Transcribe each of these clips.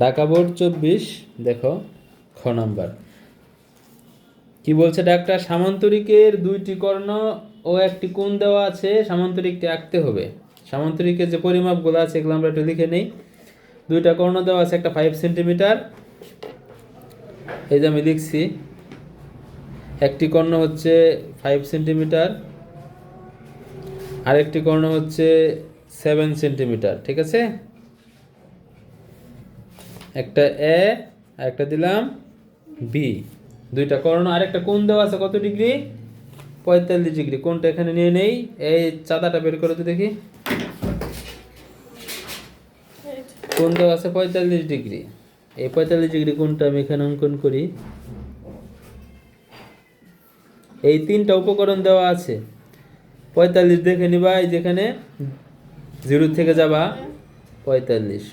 Dhaka board চব্বিশ, দেখো, খ নাম্বার। কি বলছে ডাক্তার? সামান্তরিকের দুইটি কর্ণ ও একটি কোণ দেওয়া আছে সামান্তরিকটি আঁকতে হবে। সামান্তরিকের যে পরিমাপগুলো আছে, এগুলো আমরা একটু লিখে নেই। দুইটা কর্ণ দেওয়া আছে, একটা ফাইভ সেন্টিমিটার এই যে আমি লিখছি, একটি কর্ণ হচ্ছে ফাইভ সেন্টিমিটার আরেকটি কর্ণ হচ্ছে সেভেন সেন্টিমিটার ঠিক আছে? একটা এ আর একটা দিলাম বি। দুইটা কর্ণ, আরেকটা কোণ দেওয়া আছে কত ডিগ্রি? পঁয়তাল্লিশ ডিগ্রি। কোনটা এখানে নিয়ে নেই। এই চাঁদাটা বের করে তো দেখি। কোন দেওয়া আছে পঁয়তাল্লিশ ডিগ্রি। এই পঁয়তাল্লিশ ডিগ্রি কোনটা আমি এখানে অঙ্কন করি। এই তিনটা উপকরণ দেওয়া আছে। পঁয়তাল্লিশ দেখে নিবা যেখানে জিরো থেকে যাবা, পঁয়তাল্লিশ।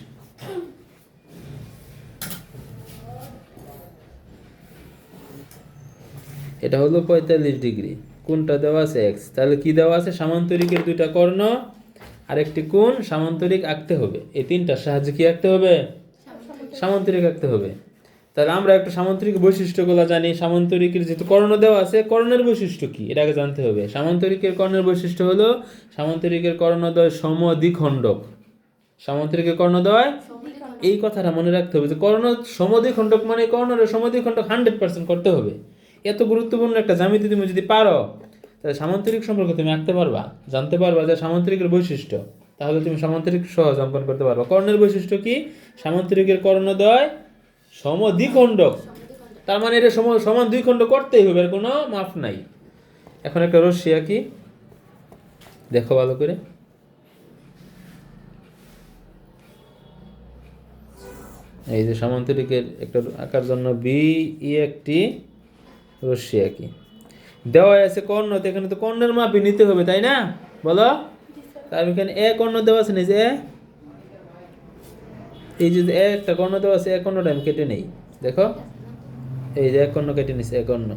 এটা হলো পঁয়তাল্লিশ ডিগ্রি। কোনটা দেওয়া আছে? এক্স তাহলে কি দেওয়া আছে? সামান্তরিকের দুইটা কর্ণ। আরেকটি কোণ, সামান্তরিক আঁকতে হবে। এই তিনটার সাহায্যে কি আঁকতে হবে? সামান্তরিক আঁকতে হবে। তাহলে আমরা একটা সামান্তরিক বৈশিষ্ট্যগুলো জানি। সামান্তরিকের যেহেতু কর্ণ দেওয়া আছে, কর্ণের বৈশিষ্ট্য কি? এটা আগে জানতে হবে। সামান্তরিকের কর্ণের বৈশিষ্ট্য হলো, সামান্তরিকের কর্ণদ্বয় সমদ্বিখণ্ডক। সামান্তরিকের কর্ণদ্বয়? এই কথাটা মনে রাখতে হবে যে কর্ণ সমদ্বিখণ্ডক মানে কর্ণের সমদ্বিখণ্ডক হান্ড্রেড পার্সেন্ট করতে হবে। এত গুরুত্বপূর্ণ একটা জ্যামিতি তুমি যদি পারো, তাহলে সামান্তরিক সম্পর্কে তুমি আঁকতে পারবা, জানতে পারবা যে সামান্তরিকের বৈশিষ্ট্য। তাহলে তুমি সামান্তরিক সহজ অঙ্কন করতে পারবা। কর্ণের বৈশিষ্ট্য কি? সামান্তরিকের কর্ণদ্বয় সমদ্বিখণ্ডক। তার মানে এটা সম সমান দুই খণ্ড করতেই হবে আর কোনো মাপ নাই। এখন একটা রশ্মি আঁকি। দেখো ভালো করে। এই যে সামান্তরিকের একটা আঁকার জন্য বি ই একটি রশ্মি আঁকি দেওয়া আছে কর্ণ, তো এখানে তো কর্ণের মাপই নিতে হবে, তাই না? বলো। তার এখানে এ কর্ণ দেওয়া আছে না যে এই যে একটা কর্ণ দেওয়া আছে এক কর্ণটা আমি কেটে নেই। দেখো। এই যে এক কর্ণ কেটে নিছে এক কর্ণ।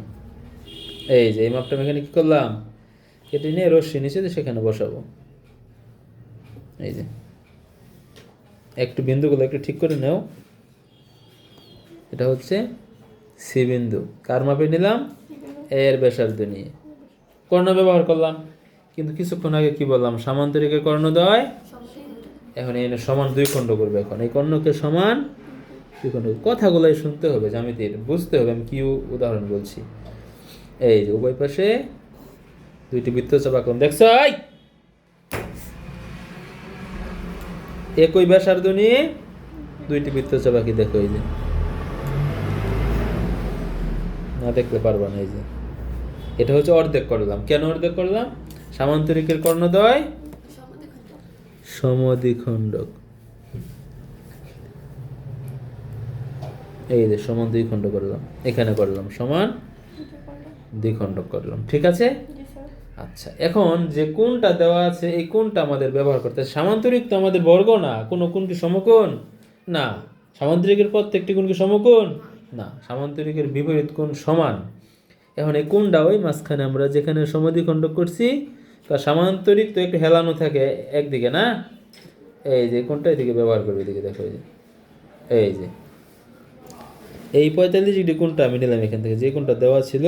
এই যে, এই মাপটা আমি এখানে কি করলাম? কেটে নিয়ে রশ্মি নিচে সেখানে বসাবো। এই যে। একটু বিন্দুগুলো একটু ঠিক করে নেও। এটা হচ্ছে সি বিন্দু। কার মাপে নিলাম? এ এর ব্যাসার্ধ নিয়ে। কর্ণ ব্যবহার করলাম। কিন্তু কিছুক্ষণ আগে কি বললাম? সামান্তরিকের কর্ণদ্বয় এখন এনে সমান দুই খণ্ড করবে এখন। এই কর্ণকে সমান দুই খণ্ড কথাগুলোই শুনতে হবে, জ্যামিতির। বুঝতে হবে, আমি কি উদাহরণ বলছি। এই যে উভয় পাশে দুইটি বৃত্ত চাপ আঁকলাম দেখছ? একই ব্যাসার্ধ নিয়ে দুইটি বৃত্ত চাপ আঁকি, দেখো এই যে। না দেখলে পারবা না এই যে। এটা হচ্ছে অর্ধেক করলাম। কেন অর্ধেক করলাম? সামান্তরিকের কর্ণদ্বয় সমদ্বিখণ্ডক। এই যে সমান দ্বিখণ্ড করলাম। এখানে করলাম সমান দ্বিখণ্ডক করলাম। ঠিক আছে? আচ্ছা এখন যে কোনটা দেওয়া আছে, এই কোনটা আমাদের ব্যবহার করতে সামান্তরিক তো আমাদের বর্গ না। কোনো কোণ কি সমকোণ? না। সামান্তরিকের প্রত্যেকটি কোণ কি সমকোণ? না, সামান্তরিকের বিপরীত কোণ সমান। এখন এই কোণটা ওই মাঝখানে আমরা যেখানে সমদ্বিখণ্ডক করছি, তা সামান্তরিক তো একটু হেলানো থাকে একদিকে, না? এই যে কোনটা এদিকে ব্যবহার করবে, এদিকে দেখো এই যে। এই যে। এই পঁয়তাল্লিশ ডিগ্রি কোনটা আমি নিলাম এখান থেকে, যে কোনটা দেওয়া ছিল,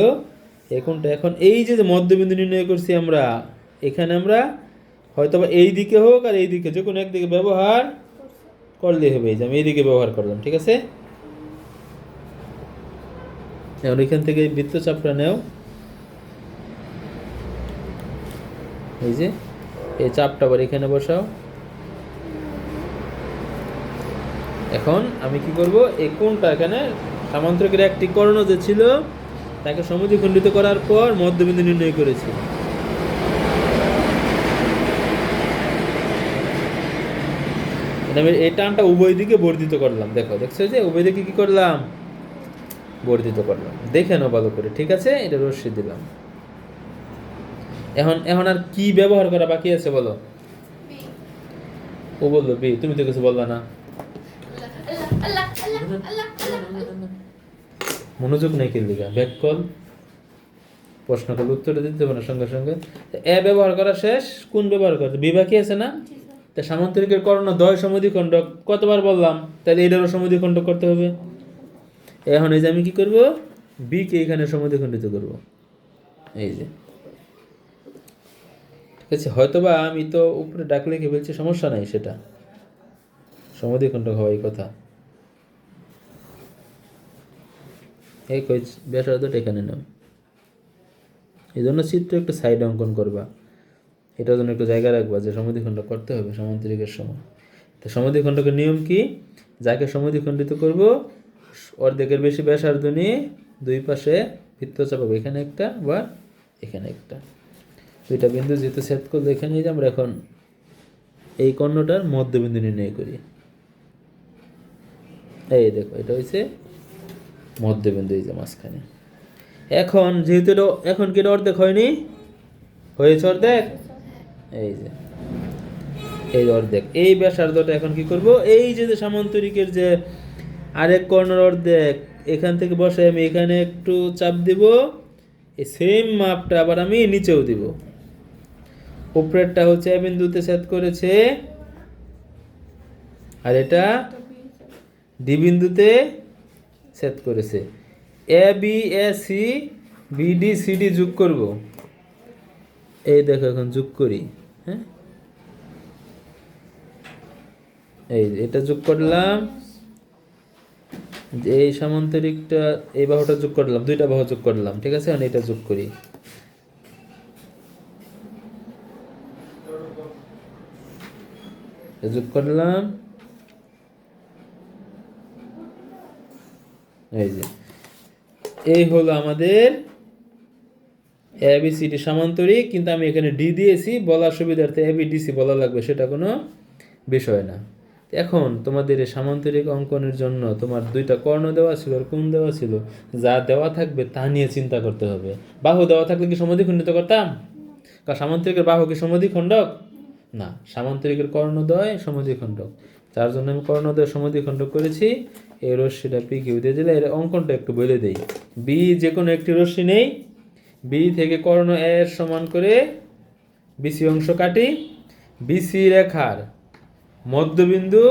এই কোনটা এখন এই যে মধ্যবিন্দু নির্ণয় করছি আমরা, এখানে আমরা হয়তো বা এই দিকে হোক আর এই দিকে, যে কোনো একদিকে ব্যবহার করলেই হবে, এই যে আমি এইদিকে ব্যবহার করলাম, ঠিক আছে? এখন এখান থেকে বৃত্তচাপটা নেও। এই যে, এই চাপটা আবার এখানে বসাও। এখন আমি কি করব? এই কোণটা এখানে সামান্তরিকের একটি কর্ণ যে ছিল, তাকে সমদ্বিখণ্ডিত করার পর মধ্যবিন্দু নির্ণয় করেছি। এই টানটা উভয় দিকে বর্ধিত করলাম। দেখো, দেখছ যে উভয় দিকে কি করলাম? বর্ধিত করলাম। দেখে নাও ভালো করে, ঠিক আছে? এটা রশ্মি দিলাম। এখন এখন আর কি ব্যবহার করা বাকি আছে বলো? ও বলল, বি, তুমি তো কিছু বললা না। মনোযোগ নেই কিল দিকা ব্যাক কল। প্রশ্ন করলে উত্তর দিতে না, সঙ্গে সঙ্গে। এ ব্যবহার করা শেষ? কোন ব্যবহার করতে বি বাকি আছে না? তা সামান্তরিকের কর্ণ দয় সমদ্বিখণ্ডক কতবার বললাম? তাহলে এটারও সমদ্বিখণ্ডক করতে হবে। এখন এই যে আমি কি করব? বি কে এখানে সমদ্বিখণ্ডিত করব। এই যে। ঠিক আছে, হয়তোবা আমি তো উপরে ডাক লিখে বলছি, সমস্যা নাই সেটা। সমদ্বিখণ্ডক হওয়াই কথা। এই কই ব্যাসার্ধটা এখানে নাও। এই জন্য চিত্র একটু সাইড অঙ্কন করবা। এটার জন্য একটু জায়গা রাখবা যে সমদ্বিখণ্ড করতে হবে সমান্তরিকের সময়। তো সমদ্বিখণ্ডকের নিয়ম কি? যাকে সমদ্বিখণ্ডিত করব অর্ধেকের বেশি ব্যাসার্ধ নিয়ে দুই পাশে বৃত্ত চাপাবো এখানে একটা বা এখানে একটা। দুইটা বিন্দু যেহেতু সেট করলে এখানে যে আমরা এখন এই কর্ণটার মধ্যবিন্দু নির্ণয় করি। এই দেখো, এটা হচ্ছে মধ্যবিন্দু এই যে মাঝখানে। এখন যেহেতু এটা, এখন কি অর্ধেক হয়নি? হয়েছে অর্ধেক? এই যে, এই অর্ধেক। এই ব্যাসার্ধটা এখন কি করব? এই যে সামান্তরিকের যে আরেক কর্ণের অর্ধেক। এখান থেকে বসে আমি, এখানে একটু চাপ দিব। এই সেম মাপটা আবার আমি নিচেও দিব। উপরেরটা হচ্ছে বিন্দুতে সেট করেছে। আর এটা ডি বিন্দুতে সেট করেছে। A B A C B D C D যোগ করব। এই দেখো এখন যোগ করি হ্যাঁ? এই এটা যোগ করলাম। যে এই সামান্তরিকটা, এই বাহুটা যোগ করলাম দুইটা বাহু যোগ করলাম ঠিক আছে? এখন এটা যোগ করি। যোগ করলাম এই যে। এই হলো আমাদের এবিসিডি সামান্তরিক, কিন্তু আমি এখানে ডি দিয়েছি, বলার সুবিধার্থে এবিডিসি বলা লাগবে, সেটা কোনো বিষয় না। এখন তোমাদের এই সামান্তরিক অঙ্কনের জন্য তোমার দুইটা কর্ণ দেওয়া ছিল আর কোন দেওয়া ছিল। যা দেওয়া থাকবে তা নিয়ে চিন্তা করতে হবে। বাহু দেওয়া থাকলে কি সমাধিখণ্ডিত করতাম? কারণ সামান্তরিকের বাহু কি সমাধিখণ্ডক না, সামান্তরিকের কর্ণদ্বয় সমাধিখণ্ডক তার জন্য আমি কর্ণদ্বয় সমাধিখণ্ডক করেছি। এই রশ্মিটা পি কিউ দিয়ে দিলে এর অঙ্কনটা একটু বলে দেই। বি যে কোনো একটি রশ্মি নেই। বি থেকে কর্ণ এর সমান করে বিসি অংশ কাটি। বিসি রেখার মধ্যবিন্দু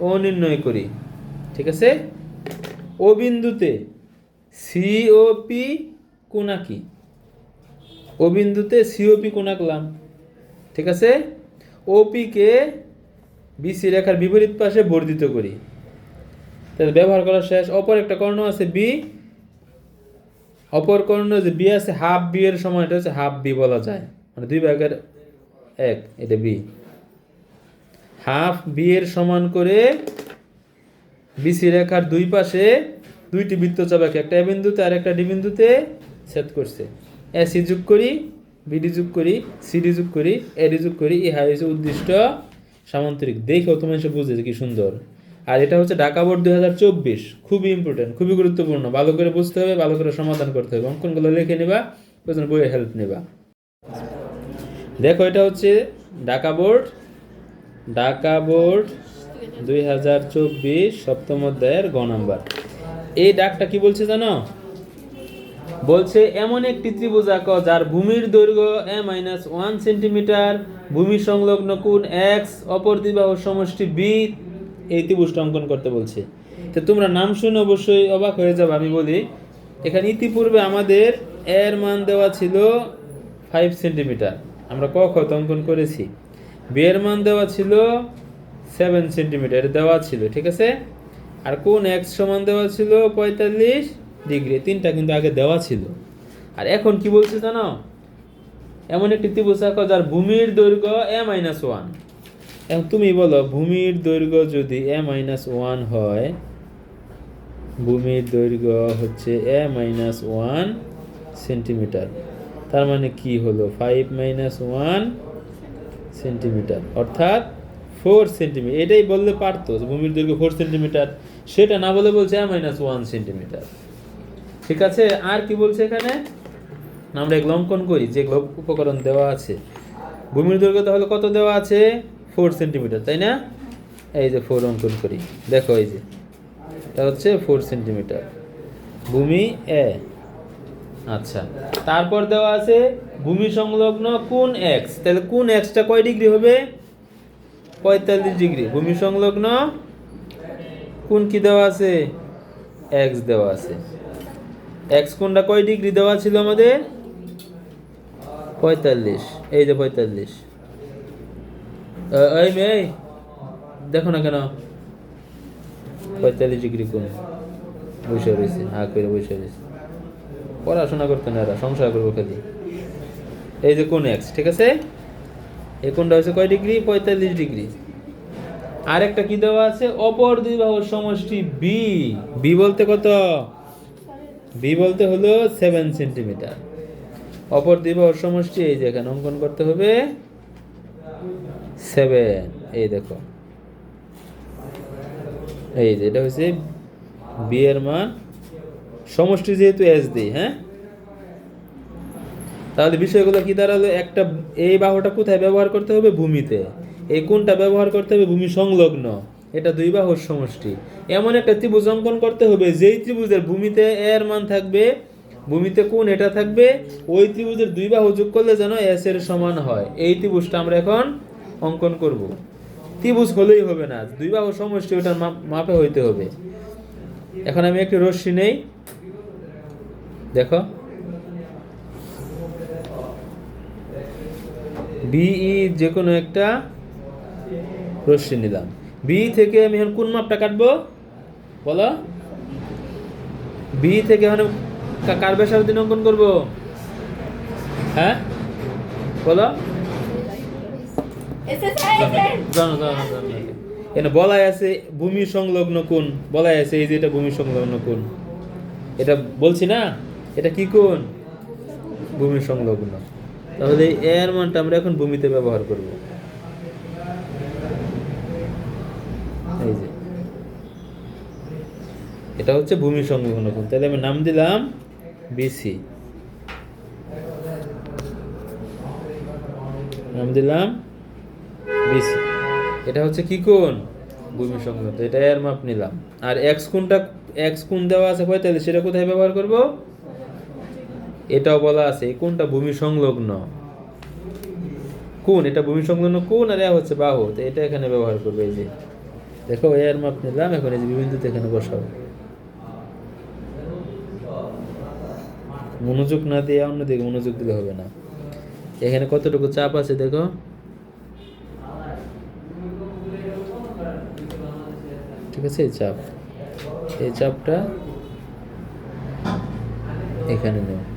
ও নির্ণয় করি। ঠিক আছে? ও বিন্দুতে সিওপি কোনাকি। ও বিন্দুতে সিওপি কোণ আঁকলাম ঠিক আছে? ওপিকে বিসি রেখার বিপরীত পাশে বর্ধিত করি। তাহলে ব্যবহার করা শেষ অপর একটা কর্ণ আছে বি। অপর কর্ণ যে বি আছে হাফ বি এর সময় এটা হচ্ছে হাফ বি বলা যায়। মানে দুই ভাগের এক, এটা বি। হাফ বি এর সমান করে বিসি রেখার দুই পাশে দুইটি বৃত্তচাপ আঁকে একটা এ বিন্দুতে আর একটা ডি বিন্দুতে ছেদ করছে। এসি যোগ করি বিডি যোগ করি সিডি যোগ করি এডি যোগ করি, ইহা হচ্ছে উদ্দিষ্ট সামান্তরিক। দেখেও তোমার এসে বুঝেছে কি সুন্দর। আর এটা হচ্ছে ঢাকা বোর্ড দুই হাজার চব্বিশ। খুবই ইম্পর্টেন্ট খুবই গুরুত্বপূর্ণ। ভালো করে বুঝতে হবে, ভালো করে সমাধান করতে হবে। অঙ্কনগুলো লিখে নেবা, প্রয়োজন বইয়ের হেল্প নেবা। দেখো, এটা হচ্ছে ঢাকা বোর্ড ঢাকা বোর্ড দুই হাজার চব্বিশ সপ্তম অধ্যায়ের গ নাম্বার। এই ডাকটা কি বলছে জানো? বলছে, এমন একটি ত্রিভুজ আঁকো যার ভূমির দৈর্ঘ্য এ মাইনাস ওয়ান সেন্টিমিটার, ভূমি সংলগ্ন কোণ এক্স, অপর দ্বিবাহুর সমষ্টি বি, এই ত্রিভুজটা অঙ্কন করতে বলছে। তো তোমরা নাম শুনে অবশ্যই অবাক হয়ে যাবে, আমি বলি, এখানে ইতিপূর্বে আমাদের এর মান দেওয়া ছিল ফাইভ সেন্টিমিটার। আমরা ক খ তো অঙ্কন করেছি। বি এর মান দেওয়া ছিল সেভেন সেন্টিমিটার দেওয়া ছিল, ঠিক আছে? আর কোন এক্স সমান দেওয়া ছিল পঁয়তাল্লিশ ডিগ্রি তিনটা কিন্তু আগে দেওয়া ছিল। আর এখন কি বলছে জানো? এমন একটি ত্রিভুজ আঁকো যার ভূমির দৈর্ঘ্য এ মাইনাস ওয়ান এখন তুমি বলো, ভূমির দৈর্ঘ্য যদি এ মাইনাস ওয়ান হয়, ভূমির দৈর্ঘ্য হচ্ছে এ মাইনাস ওয়ান সেন্টিমিটার তার মানে কি হলো? ফাইভ মাইনাস ওয়ান সেন্টিমিটার, অর্থাৎ ফোর সেন্টিমিটার এটাই বললে পারতো, ভূমির দৈর্ঘ্য ফোর সেন্টিমিটার সেটা না বলে বলছে মাইনাস ওয়ান সেন্টিমিটার ঠিক আছে? আর কি বলছে এখানে? আমরা এগুলো অঙ্কন করি, যে উপকরণ দেওয়া আছে। ভূমির দৈর্ঘ্য তাহলে কত দেওয়া আছে? ফোর সেন্টিমিটার তাই না? এই যে ফোর অঙ্কন করি। দেখো এই যে, এটা হচ্ছে ফোর সেন্টিমিটার ভূমি এ আচ্ছা। তারপর দেওয়া আছে ভূমি সংলগ্ন কোন এক্স তাহলে কোন এক্সটা কয় ডিগ্রি হবে? পঁয়তাল্লিশ ডিগ্রি। ভূমি সংলগ্ন কোন কি দেওয়া আছে? এক্স দেওয়া আছে। এক্স কোনটা কয় ডিগ্রি দেওয়া ছিল আমাদের? পঁয়তাল্লিশ। এই যে পঁয়তাল্লিশ। এই মেয়ে, দেখো না কেন? পঁয়তাল্লিশ ডিগ্রি কোন? বসে রয়েছে, হা করে বসে রয়েছে। পড়াশোনা করতে না এরা, সংসার করব খালি। এই যে কোন এক্স ঠিক আছে? এই কোনটা হচ্ছে কয় ডিগ্রি? পঁয়তাল্লিশ ডিগ্রি। আর একটা কি দেওয়া আছে? অপর দুই বাহুর সমষ্টি বি বি বলতে কত? বি বলতে হলো সেভেন সেন্টিমিটার অপর দুই বাহুর সমষ্টি, এই যে এখানে অঙ্কন করতে হবে। সেভেন এই দেখো। এই যে এটা হচ্ছে বি এর মান। সমষ্টি যেহেতু এস দিই হ্যাঁ? তাহলে বিষয়গুলো কি দাঁড়াল? একটা, এই বাহুটা কোথায় ব্যবহার করতে হবে? ভূমিতে। এই কোনটা ব্যবহার করতে হবে ভূমি সংলগ্ন। এটা দুই বাহুর সমষ্টি। এমন একটা ত্রিভুজ অঙ্কন করতে হবে, যেই ত্রিভুজের ভূমিতে এর মান থাকবে, ভূমিতে কোন এটা থাকবে, ওই ত্রিভুজের দুই বাহু যোগ করলে যেন এস এর সমান হয়। এই ত্রিভুজটা আমরা এখন অঙ্কন করব। ত্রিভুজ হলেই হবে না। দুই বাহু সমষ্টি, ওটার মাপে হইতে হবে। এখন আমি একটি রশ্মি নেই। দেখো। বিই যে কোনো একটা রশ্মি নিলাম। বি থেকে আমি এখন কোন মাপটা কাটবো? বলো। বি থেকে এখন কার ব্যাসার্ধ অঙ্কন করব? হ্যাঁ? বলো। জানো জানো জানো এখানে বলাই আছে ভূমি সংলগ্ন কোন বলাই আছে এই যে এটা ভূমি সংলগ্ন কোন এটা বলছি না? এটা কি কোন ভূমি সংলগ্ন। তাহলে এর মানটা আমরা এখন ভূমিতে ব্যবহার করব। এই যে। এটা হচ্ছে ভূমি সংলগ্ন কোণ। তাহলে আমি নাম দিলাম বিসি নাম দিলাম বিসি এটা হচ্ছে কি কোণ? ভূমি সংলগ্ন। এটা এর মাপ নিলাম। আর এক্স কোণটা এক্স কোণ দেওয়া আছে পঁয়তাল্লিশ, সেটা কোথায় ব্যবহার করব? এটাও বলা আছে, কোনটা ভূমি সংলগ্ন? কোন? এটা ভূমি সংলগ্ন কোন? আর হচ্ছে বাহু। তো এটা এখানে ব্যবহার করবে এই যে। দেখো এর মাপ নিলাম, এখন এই যে বিবিন্দুতে এখানে বসাবো মনোযোগ না দিয়ে অন্যদিকে মনোযোগ দিলে হবে না। এখানে কতটুকু চাপ আছে দেখো? ঠিক আছে, এই চাপ। এই চাপটা এখানে নেব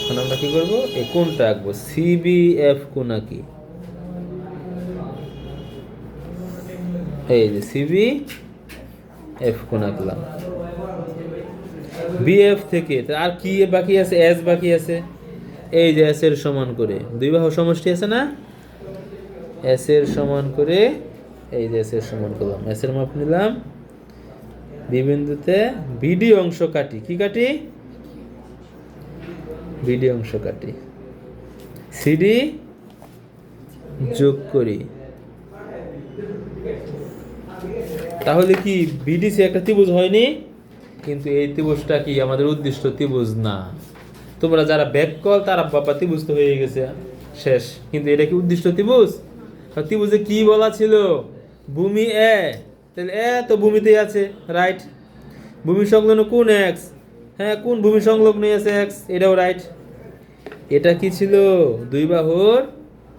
এখন আমরা কি করব? এই কোনটা আঁকবো? সিবিএফ কোনা কি? এই যে সিবি এফ কোন আঁকলাম? বিএফ থেকে আর কি বাকি আছে? এস বাকি আছে। এই যে এস এর সমান করে। দুই বাহু সমষ্টি আছে না? এস এর সমান করে, এই যে এস এর সমান করলাম। এস এর মাপ নিলাম। বিবিন্দুতে বিডি অংশ কাটি। কি কাটি? বিডি অংশ কাটি। সিডি যোগ করি। তাহলে কি বিডিসি একটা ত্রিভুজ হয়নি? কিন্তু এই ত্রিভুজটা কি আমাদের উদ্দিষ্ট ত্রিভুজ না। তোমরা যারা ব্যাককল, তারা বাবা ত্রিভুজ তো হয়ে গেছে। শেষ। কিন্তু এটা কি উদ্দিষ্ট ত্রিভুজ? ত্রিভুজে কি বলা ছিল? ভূমি এ তাহলে এ তো ভূমিতেই আছে রাইট ভূমি সংলগ্ন কোন এক্স হ্যাঁ কোন ভূমি সংলগ্ন আছে এক্স এটাও রাইট এটা কি ছিল? দুই বাহুর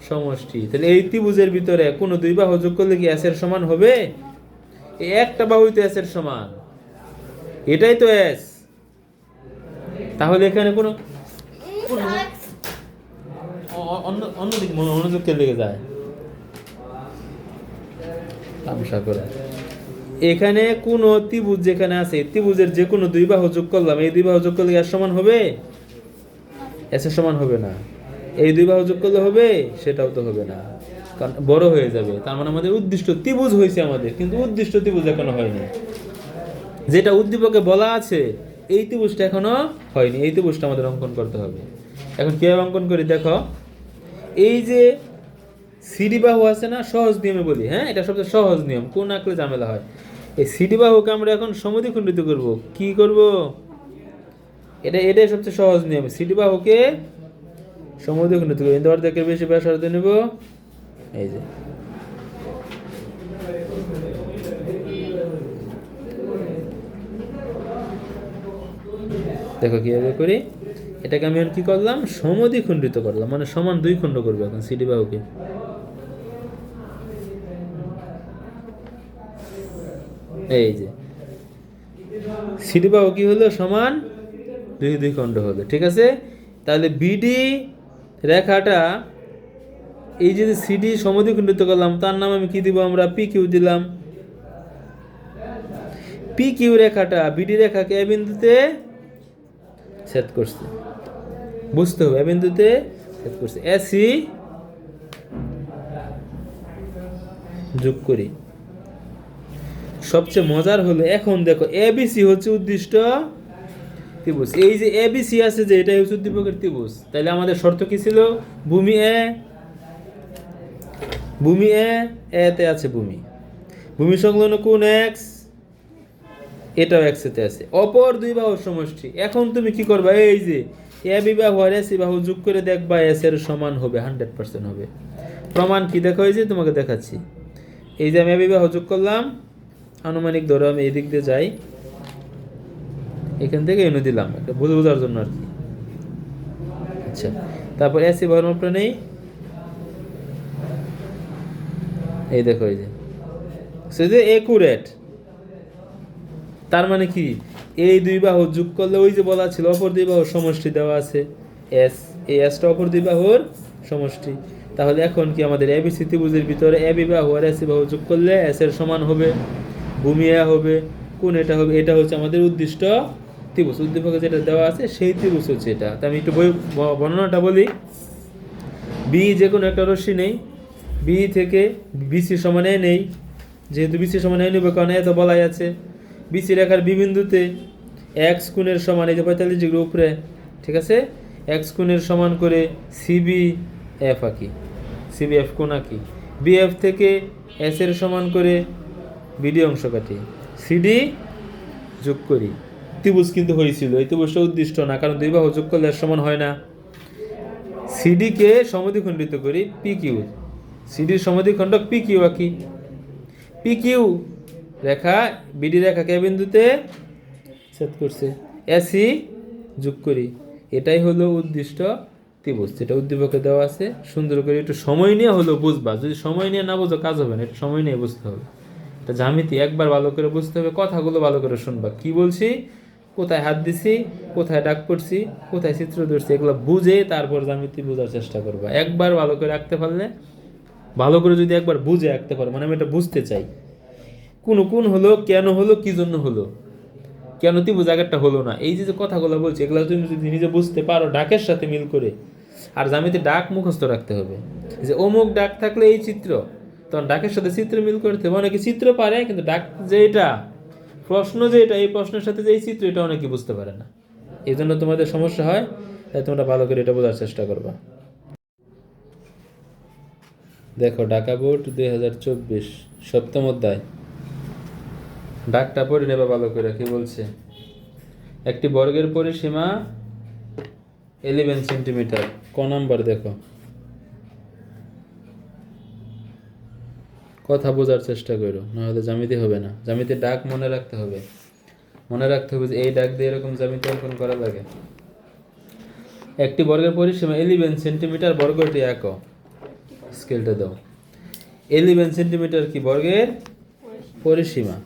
সমষ্টি। তাহলে এই ত্রিভুজের ভিতরে কোনো দুই বাহু যোগ করলে কি এস এর সমান হবে? এই একটা বাহুই তো এস এর সমান। এটাই তো এস তাহলে এখানে কোনো অন্য, অন্যদিকে মনো- মনোযোগ কে লেগে যায়। তামসা করে। এখানে কোন ত্রিভুজ যেখানে আছে ত্রিভুজের যে কোনো দুই বাহু যোগ করলাম, এই দুই বাহু যোগ করলে এর সমান হবে? এস সমান হবে না। এই দুই বাহু যোগ করলে হবে? সেটাও তো হবে না। কারণ বড় হয়ে যাবে। তার মানে আমাদের উদ্দিষ্ট ত্রিভুজ হয়েছে আমাদের, কিন্তু উদ্দিষ্ট ত্রিভুজ এখনও হয়নি। যেটা উদ্দীপকে বলা আছে, এই ত্রিভুজটা এখনও হয়নি। এই ত্রিভুজটা আমাদের অঙ্কন করতে হবে। এখন কীভাবে অঙ্কন করি? দেখো, এই যে সিডি বাহু আছে না? সহজ নিয়মে বলি হ্যাঁ? এটা সবচেয়ে সহজ নিয়ম। কোন আঁকলে ঝামেলা হয়? এই সিডি বাহুকে আমরা এখন সমদ্বিখণ্ডিত করব। কি করব? এটা, এটাই সবচেয়ে সহজ নিয়ম। সিডি বাহুকে সমদ্বিখণ্ডিত করব কিন্তু অর্ধেকের বেশি ব্যাসার্ধ নেব। এই যে। দেখো কীভাবে করি। এটাকে আমি আর কি করলাম? সমদ্বিখণ্ডিত করলাম। মানে সমান দুই খণ্ড করব এখন সিডি বাহুকে এই যে। সিডি বাহু কি হলো? সমান? দুই দুই খণ্ড হলো। ঠিক আছে? তাহলে বিডি রেখাটা এই যে সিডি সমদ্বিখণ্ডিত করলাম, তার নাম আমি কি দিব আমরা? পি কিউ দিলাম। পি কিউ রেখাটা বিডি রেখাকে এ বিন্দুতে ছেদ করছে। বুঝতে হবে, এ বিন্দুতে ছেদ করছে। এসি যোগ করি। সবচেয়ে মজার হলো, এখন দেখো এবিসি হচ্ছে উদ্দিষ্ট ত্রিভুজ। এই যে এবিসি আছে যে, এটাই হচ্ছে উদ্দীপকের ত্রিভুজ। তাহলে আমাদের শর্ত কি ছিল? ভূমি এ ভূমি এ এতে আছে ভূমি। ভূমি সংলগ্ন কোন এক্স এটাও একসাথে আছে। অপর দুই বাহুর সমষ্টি। এখন তুমি কি করবা? এই যে এ বিবাহ আর এসি বাহু যোগ করে দেখবা এস এর সমান হবে হান্ড্রেড পার্সেন্ট হবে। প্রমাণ কি দেখো? এই যে তোমাকে দেখাচ্ছি। এই যে আমি এ বিবাহ যোগ করলাম আনুমানিক, ধরো আমি এই দিক দিয়ে যাই, এখান থেকে এনে দিলাম, একটা ভুল বোঝার জন্য আর কি। আচ্ছা তারপর এসি বাহুর মাপটা নেই। এই দেখো, এই যে। সে যে একুরেট তার মানে কি? এই দুই বাহু যোগ করলে ওই যে বলা ছিল, অপর দুই বাহুর সমষ্টি দেওয়া আছে এস এই এসটা অপর দুই বাহুর সমষ্টি। তাহলে এখন কি আমাদের এবিসি ত্রিভুজের ভিতরে এ বিবাহ আর এসি বাহু যোগ করলে এস এর সমান হবে? ভূমি এ হবে, কোন এটা হবে, এটা হচ্ছে আমাদের উদ্দিষ্ট ত্রিভুজ। উদ্দীপকে যেটা দেওয়া আছে, সেই ত্রিভুজ হচ্ছে এটা। তা আমি একটু বই বর্ণনাটা বলি। বি যে কোনো একটা রশ্মি নেই। বি থেকে বিসি সমান নেই। যেহেতু বিসি সমান এ নেবে কারণ এ তো বলাই আছে। বিসি রেখার বি বিন্দুতে এক্স কোণের সমান, এই যে পঁয়তাল্লিশ ডিগ্রি উপরে, ঠিক আছে? এক্স কোণের সমান করে সিবি এফ আঁকি। সিবি এফ কোণ আঁকি। বিএফ থেকে এস এর সমান করে বিডি অংশ কাটি সিডি যোগ করি। ত্রিভুজ কিন্তু হয়েছিল, এই ত্রিভুজটা উদ্দিষ্ট না, কারণ দুই বাহু যোগ করলে সমান হয় না। সিডিকে সমদ্বিখণ্ডিত করি পি কিউ সিডির সমদ্বিখণ্ডক পি কিউ আঁকি পি কিউ রেখা বিডি রেখা কে বিন্দুতে সেট করছে। এসি যোগ করি। এটাই হলো উদ্দিষ্ট ত্রিভুজ, যেটা উদ্দীপকে দেওয়া আছে। সুন্দর করে একটু সময় নিয়ে হলো বুঝবা। যদি সময় নিয়ে না বুঝো, কাজ হবে না, একটু সময় নিয়ে বুঝতে হবে। এটা জ্যামিতি, একবার ভালো করে বুঝতে হবে, কথাগুলো ভালো করে শুনবা। কি বলছি? কোথায় হাত দিছি? কোথায় ডাক পড়ছি? কোথায় চিত্র ধরছি? এগুলো বুঝে তারপর জ্যামিতি বোঝার চেষ্টা করবা। একবার ভালো করে আঁকতে পারলে, ভালো করে যদি একবার বুঝে আঁকতে পারো মানে আমি এটা বুঝতে চাই। কোন কোন হলো, কেন হলো, কি জন্য হলো? কেন ত্রিভুজ আগেরটা হলো না? এই যে কথাগুলো বলছি, এগুলো তুমি যদি নিজে বুঝতে পারো, ডাকের সাথে মিল করে। আর জামিতে ডাক মুখস্থ রাখতে হবে। যে অমুক ডাক থাকলে এই চিত্র তখন ডাকের সাথে চিত্র মিল করতে হবে। অনেকে চিত্র পারে, কিন্তু ডাক যে এটা প্রশ্ন যে এটা এই প্রশ্নের সাথে যে এই চিত্র, এটা অনেকে বুঝতে পারে না। এই জন্য তোমাদের সমস্যা হয়, তাই তোমরা ভালো করে এটা বোঝার চেষ্টা করবা। দেখো, ঢাকা বোর্ড দুই হাজার চব্বিশ, সপ্তম অধ্যায়। ডাকটা পড়ে নেবা ভালো করে, কি বলছে? একটি বর্গের পরিসীমা এলেভেন সেন্টিমিটার ক নাম্বার দেখো। কথা বোঝার চেষ্টা করো, নাহলে জামিতে হবে না। জামিতে ডাক মনে রাখতে হবে। মনে রাখতে হবে যে এই ডাক দিয়ে এরকম জামিতে অঙ্কন করা লাগে। একটি বর্গের পরিসীমা এলিভেন সেন্টিমিটার বর্গটি এক স্কেলটা দাও। এলিভেন সেন্টিমিটার কি বর্গের? পরিসীমা।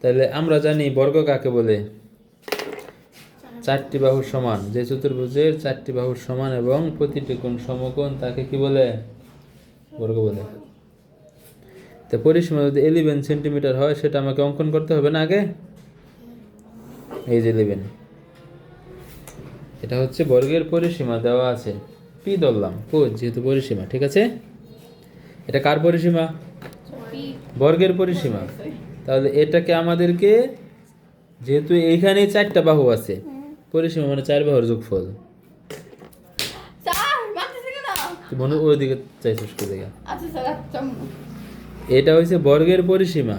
তাহলে আমরা জানি বর্গ কাকে বলে? চারটি বাহুর সমান। যে চতুর্ভুজের চারটি বাহুর সমান এবং প্রতিটি কোণ সমকোণ তাকে কি বলে? বর্গ বলে তো পরিসীমা যদি এলিভেন সেন্টিমিটার হয়, সেটা আমাকে অঙ্কন করতে হবে না আগে? এই যে এলিভেন এটা হচ্ছে বর্গের পরিসীমা দেওয়া আছে। পি ধরলাম। কোচ যেহেতু পরিসীমা, ঠিক আছে? এটা কার পরিসীমা? বর্গের পরিসীমা। তাহলে এটাকে আমাদেরকে, যেহেতু এইখানে চারটা বাহু আছে, পরিসীমা মানে চার বাহুর যোগফল স্যার মারতেছে কেন তুই মনে ওই দিকে চাইছিস কোথায় আচ্ছা আচ্ছা এটা হচ্ছে বর্গের পরিসীমা।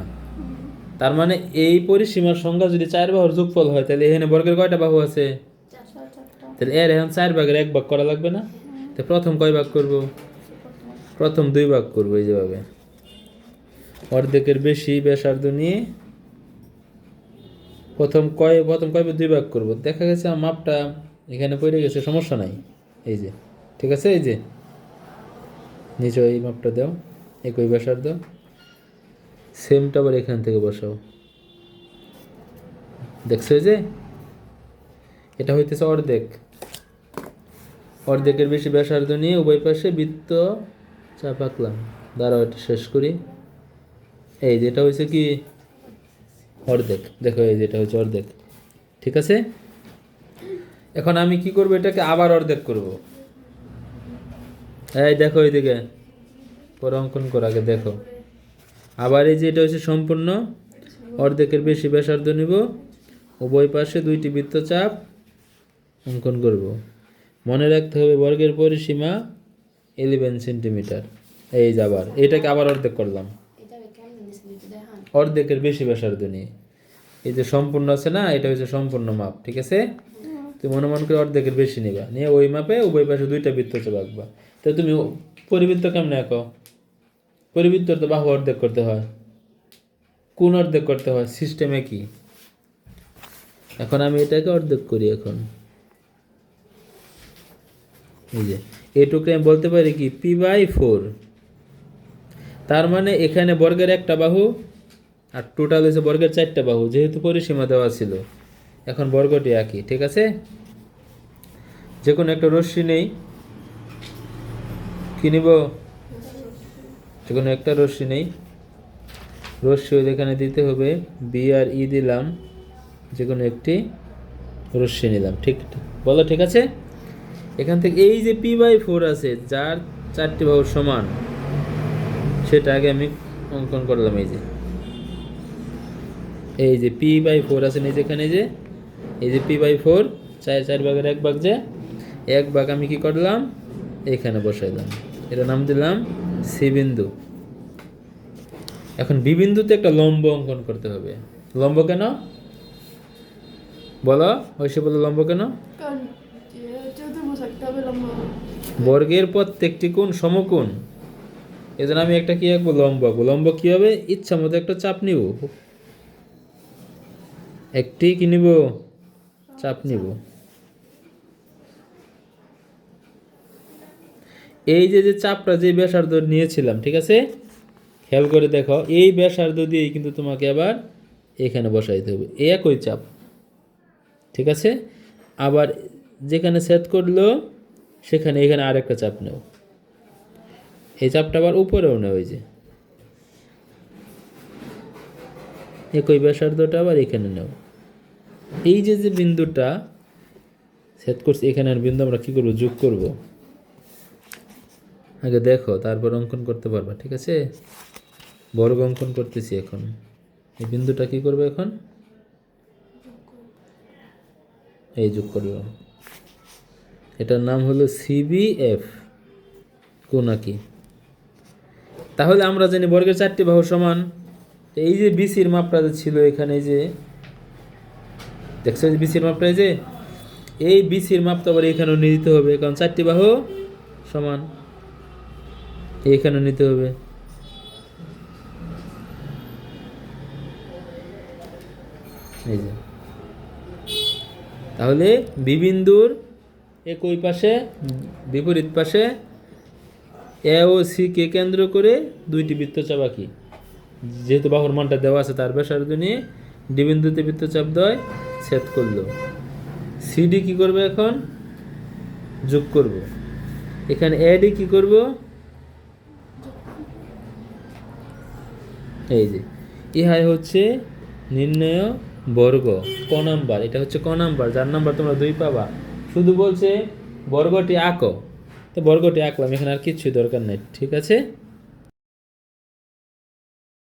তার মানে এই পরিসীমার সংখ্যা যদি চার বাহুর যোগফল হয় তাহলে এখানে বর্গের কয়টা বাহু আছে? তাহলে এর এখন চার ভাগের এক ভাগ করা লাগবে না? তো প্রথম কয় ভাগ করব? প্রথম দুই ভাগ করব এই যেভাবে। অর্ধেকের বেশি ব্যাসার্ধ নিয়ে প্রথম কয় প্রথম কয় দুই ভাগ করব। দেখা গেছে আমার মাপটা এখানে পড়ে গেছে সমস্যা নাই। এই যে ঠিক আছে? এই যে নিচে এই মাপটা দাও, একই ব্যাসার্ধ। সেমটা আবার এখান থেকে বসাও। দেখছ যে? এটা হইতেছে অর্ধেক। অর্ধেকের বেশি ব্যাসার্ধ নিয়ে উভয় পাশে বৃত্ত চাপ আঁকলাম দাঁড়াও, এটা শেষ করি। এই যেটা হয়েছে কি? অর্ধেক। দেখো এই যেটা হচ্ছে অর্ধেক। ঠিক আছে? এখন আমি কি করব? এটাকে আবার অর্ধেক করব। এই দেখো এইদিকে পরে অঙ্কন কর আগে দেখো। আবার এই যে এটা হচ্ছে সম্পূর্ণ অর্ধেকের বেশি ব্যাসার্ধ নিব। উভয় পাশে দুইটি বৃত্তচাপ অঙ্কন করব। মনে রাখতে হবে বর্গের পরিসীমা ইলেভেন সেন্টিমিটার এই যে আবার এটাকে আবার অর্ধেক করলাম। অর্ধেকের বেশি ব্যাসার্ধ নিয়ে। এই যে সম্পূর্ণ আছে না এটা হচ্ছে সম্পূর্ণ মাপ ঠিক আছে? তুমি মনে মনে করে অর্ধেকের বেশি নিবা। নিয়ে ওই মাপে উভয় পাশে দুইটা বৃত্তচাপ আঁকবা। তো তুমি পরিবৃত্ত কেমনে আঁকো? পরিবৃত্তর তো বাহু অর্ধেক করতে হয়। কোন অর্ধেক করতে হয়। সিস্টেমে কি? এখন আমি এটাকে অর্ধেক করি এখন। এই যে, এটুকু আমি বলতে পারি কি? P by four. তার মানে এখানে বর্গের একটা বাহু আর টোটাল হয়েছে বর্গের চারটা বাহু, যেহেতু পরিসীমা দেওয়া ছিল। এখন বর্গটি একই ঠিক আছে? যে কোনো একটা রশ্মি নেই। কি নিব? কোনো একটা রশ্মি নেই। রশ্মি এখানে দিতে হবে বি আর ই দিলাম যে কোনো একটি রশ্মি নিলাম, ঠিক। বলো, ঠিক আছে? এখান থেকে এই যে পি বাই ফোর আছে, যার চারটি বাহুর সমান, সেটা আগে আমি অঙ্কন করলাম, এই যে। এই যে পি বাই ফোর আছে নিচে এখানে যে। এই যে পি বাই ফোর চার চার ভাগের এক ভাগ যে, এক ভাগ আমি কি করলাম? এখানে বসাইলাম। এটা নাম দিলাম সি বিন্দু। এখন বি বিন্দুতে একটা লম্ব অঙ্কন করতে হবে। লম্ব কেন? বলো ঐশী বলো লম্ব কেন? বর্গের প্রত্যেকটি কোণ সমকোণ। এজন্য আমি একটা কি আঁকবো? লম্ব আঁকবো। লম্ব কি হবে? ইচ্ছা মতো একটা চাপ নিব। একটি কি নিব? চাপ নিব। এই যে যে চাপটা যে ব্যাসার্ধ নিয়েছিলাম, ঠিক আছে? খেয়াল করে দেখো, এই ব্যাসার্ধ দিয়েই কিন্তু তোমাকে আবার এখানে বসাইতে হবে। একই চাপ, ঠিক আছে? আবার যেখানে সেট করল, সেখানে এখানে আরেকটা চাপ নেও। এই চাপটা আবার উপরেও নেও ওই যে। একই ব্যাসার্ধটা আবার এখানে নেও। এই যে যে বিন্দুটা সেট করছি এখানে বিন্দু আমরা কী করব? যোগ করব। আগে দেখো, তারপর অঙ্কন করতে পারবা, ঠিক আছে? বর্গ অঙ্কন করতেছি এখন। এই বিন্দুটা কি করবে এখন? এই যোগ করল। এটার নাম হলো সিবিএফ কোনাকি। তাহলে আমরা জানি বর্গের চারটি বাহু সমান। এই যে বিসির মাপটা যে ছিল এখানে যে, দেখছ বিসির মাপটা যে? এই বিসির মাপ তো আবার এখানেও নিয়ে দিতে হবে, কারণ চারটি বাহু সমান। এখানেও নিতে হবে। তাহলে বিবিন্দুর একই পাশে, বিপরীত পাশে এ ও সি কে কেন্দ্র করে দুইটি বৃত্তচাপ আঁকি। যেহেতু বাহুর মানটা দেওয়া আছে তার ব্যাসার্ধ নিয়ে ডি বিন্দুতে বৃত্তচাপ দেয় ছেদ করল। সিডি কি করবে এখন? যোগ করব। এখানে এডি কি করব? এই যে, ইহাই হচ্ছে নির্ণয় বর্গ, ক নাম্বার। এটা হচ্ছে ক নাম্বার, যার নাম্বার তোমরা দুই পাবা। শুধু বলছে বর্গটি আঁকো। তো বর্গটি আঁকলাম, এখানে আর কিচ্ছুই দরকার নেই, ঠিক আছে?